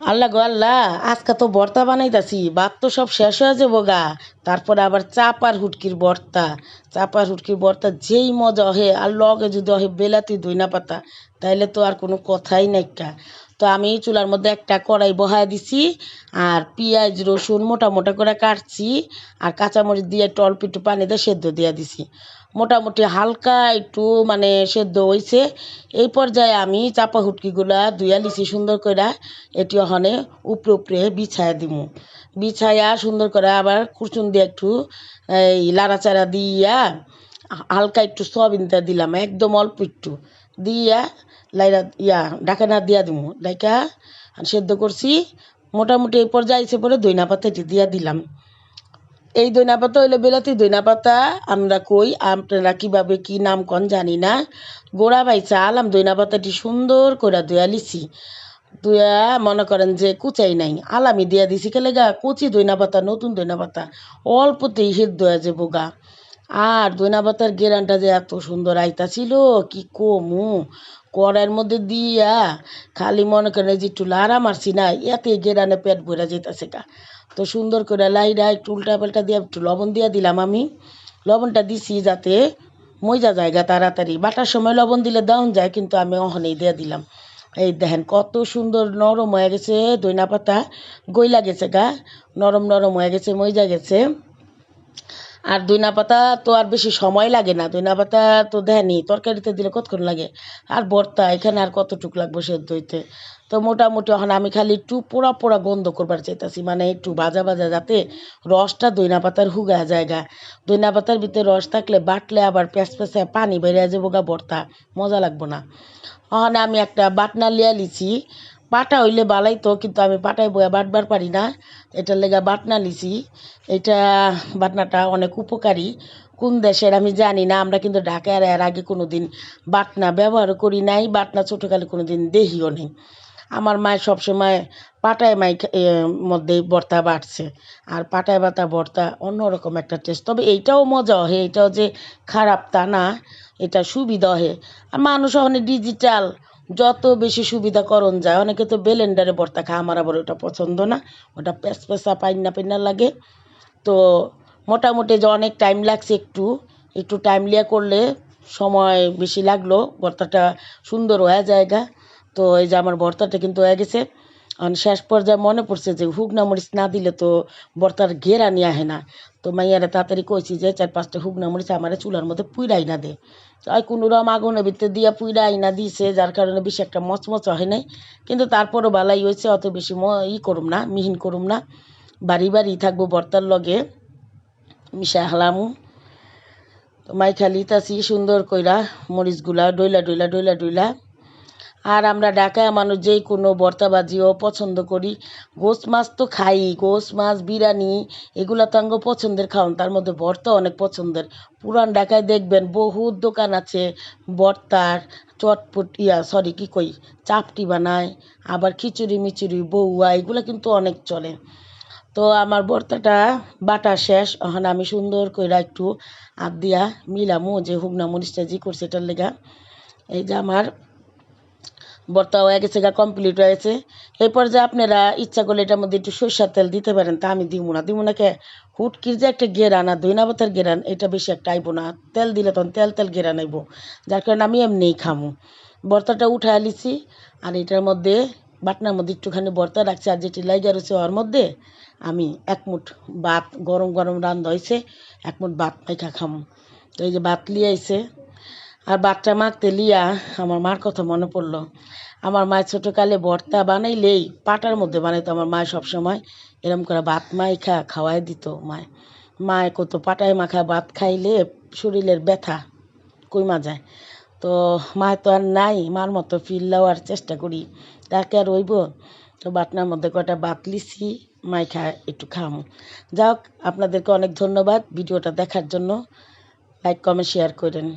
আল্লাহ গো আল্লাহ, আজকে তো বর্তা বানাইতাছি, ভাত তো সব শেষ হয়ে যাব গা। তারপরে আবার চাপার হুটকির বর্তা চাপার হুটকির বর্তা যেই মজা হয়, আর লগে যদি হয় বেলাতি দইনা পাতা, তাইলে তো আর কোনো কথাই নাই কা। তো আমি চুলার মধ্যে একটা কড়াই বহায় দিছি, আর পেঁয়াজ, রসুন মোটা মোটা করে কাটছি, আর কাঁচামরিচ দিয়ে একটু অল্প একটু পানি দিয়ে সেদ্ধ দিয়ে দিছি। মোটামুটি হালকা একটু মানে সেদ্ধ হয়েছে এই পর্যায়ে আমি চাপা হুটকিগুলা ধুইয়া লিছি সুন্দর করে এটি ওখানে উপরে উপরে বিছায়া দিমু। বিছায়া সুন্দর করে আবার কুচুন দিয়ে একটু, এই লাড়াচাড়া দিয়া হালকা একটু সয়াবিনটা দিলাম, একদম অল্প একটু। দিয়া, লাইরা ইয়া, ডাকানা দিয়া দিমু। ডাইকা আর সেদ্ধ করছি, মোটামুটি এই পর্যায়ে এসে পরে দইনা পাতা এটি দিয়া দিলাম। এই দইনা পাতা হইলে বিলাতি দইনা পাতা, আমরা কই, আপনারা কীভাবে কি নাম কন জানি না। গোড়া বাইচা আলাম দইনা পাতাটি সুন্দর করে ধুয়া লিছি। ধুয়া মনে করেন যে কুচাই নাই আলামি দিয়া দিছি। কেলে গা কচি দইনা পাতা, নতুন দইনা পাতা, অল্পতেই সেদ্ধ হয়ে যাব গা। আর দইনা পাতার গেরানটা যে এত সুন্দর আইতাছিল কি কমু? কড়াইয়ের মধ্যে দিয়া খালি মনে করেন যে একটু লাড়া মারছি না এতে গেরানে পেট ভরে যেতেছে গা। তো সুন্দর করে লাইরা একটু উল্টা পাল্টা দিয়ে একটু লবণ দিয়ে দিলাম আমি। লবণটা দিছি যাতে মজা জায়গা তাড়াতাড়ি। বাটার সময় লবণ দিলে দাউন যায়, কিন্তু আমি অহনেই দিয়ে দিলাম। এই দেখেন কত সুন্দর নরম হয়ে গেছে দইনা পাতা। গইলা গেছে গা, নরম নরম হয়ে গেছে মজা গেছে। আর দইনা পাতা তো আর বেশি সময় লাগে না। দইনা পাতা তো দেয়নি, তরকারিতে দিলে কতক্ষণ লাগে? আর ভর্তা, এখানে আর কতটুক লাগবে সেদ্ধ হইতে? তো মোটামুটি এখন আমি খালি একটু পোড়া পোড়া গন্ধ করবার চাইতেছি মানে একটু ভাজা ভাজা যাতে রসটা দইনা পাতার হুগা জায়গা। দইনা পাতার ভিতরে রস থাকলে বাটলে আবার পেঁচ পেঁচে পানি বেরিয়ে যাব গা ভর্তা, মজা লাগবো না। ওখানে আমি একটা বাটনা লিয়া লিছি বাটা হইলে বালাই তো, কিন্তু আমি বাটায় বয়া বাটবার পারি না। এটার লেগা বাটনা লিছি এটা বাটনাটা অনেক উপকারী। কোন দেশের আমি জানি না, আমরা কিন্তু ঢাকায় এর আগে কোনো দিন বাটনা ব্যবহার করি নাই, বাটনা ছোটোকালে কোনো দিন দেহিও নেই। আমার মায়ের সবসময় পাটায় মাই মধ্যে ভর্তা বাটছে। আর পাটায় বাটা ভর্তা অন্যরকম একটা টেস্ট তবে এইটাও মজা হয় এটাও যে খারাপ তা না, এটা সুবিধা হয় আর মানুষ ওখানে ডিজিটাল যত বেশি সুবিধা করণ যায়, অনেকে তো বেলেন্ডারে ভর্তা খায়, আমার আবার ওটা পছন্দ না। ওটা পেঁচ পেঁচা পাইনা পাইনা লাগে। তো মোটামুটি যে অনেক টাইম লাগছে একটু একটু টাইম লিয়া করলে সময় বেশি লাগল, ভর্তাটা সুন্দর হয়ে জায়গা তো এই যে আমার ভর্তাটা কিন্তু হয়ে গেছে। শেষ পর্যায়ে মনে পড়ছে যে হুগনা মরিচ না দিলে তো ভর্তার ঘেরা নিয়ে আহে না। তো মাইয়ারা তাড়াতাড়ি কইছি যে চার পাঁচটা হুগনা মরিচ আমার চুলার মধ্যে পুইরাই না দে। আর কোনো রকম আগুনের ভিতরে দিয়া পুইরা আইনা দিছে, যার কারণে বেশি একটা মচমচ হয় নাই। কিন্তু তারপরও বালাই হয়েছে, অত বেশি ই করুম না, মিহিন করুম না। বাড়ি বাড়ি থাকব ভর্তার লগে, মিশা হালামু। তো মাই খালি তাছি সুন্দর কইরা মরিচগুলা ডইলা ডইলা ডইলা ডইলা আর আমরা ঢাকায় মানুষ যেই কোনো ভর্তাবাজিও পছন্দ করি। গোস মাছ তো খাই গোস মাছ, বিরিয়ানি, এগুলো তো আঙ্গ পছন্দের খাওয়ান, তার মধ্যে ভর্তা অনেক পছন্দের। পুরান ঢাকায় দেখবেন বহুত দোকান আছে, ভর্তার চটপট, ইয়া সরি কী কই, চাপটি বানায়, আবার খিচুড়ি মিচুড়ি, বউয়া, এগুলো কিন্তু অনেক চলে। তো আমার ভর্তাটা বাটা শেষ, এখন আমি সুন্দর করে একটু আদ দিয়া মিলামু, যে হুগনা মরিচটা জি করছে এটার লেগা। এই যে আমার ভর্তা হয়ে গেছে গা কমপ্লিট হয়ে গেছে। এই পর্যায়ে আপনারা ইচ্ছা করলে এটার মধ্যে একটু সরষার তেল দিতে পারেন, তা আমি দিব না। দিব না কে? হুটকির যে একটা গেরান আর দইনা পাতার গেরান, এটা বেশি একটা আইব না। তেল দিলে তখন তেল তেল গেরান আইব, যার কারণে আমি এমনিই খামু। ভর্তাটা উঠে লিছি আর এটার মধ্যে বাটনার মধ্যে একটুখানি ভর্তা রাখছি, আর যেটি লাইগা রয়েছে ওর মধ্যে, আমি এক মুঠ ভাত, গরম গরম রান্ধ হয়েছে এক মুঠ ভাত মাইখা খামু। তো এই যে ভাত লিয়ে আইছে আর ভাতটা মাখতে লিয়া আমার মার কথা মনে পড়ল। আমার মায়ের ছোটোকালে ভর্তা বানাইলেই পাটার মধ্যে বানাইতো আমার মায় সবসময়। এরম করে ভাত মাইখা খাওয়াই দিত মায়। মায় কত পাটায় মাখা ভাত খাইলে শরীরের ব্যথা কইমা যায়। তো মায় তো আর নাই, মার মতো ফিল লওয়ার চেষ্টা করি। তাকে আর রইব? তো বাটনার মধ্যে কটা ভাত লিছি, মাইখা একটু খামো। যাক আপনাদেরকে অনেক ধন্যবাদ ভিডিওটা দেখার জন্য। লাইক, কমেন্ট শেয়ার করেন।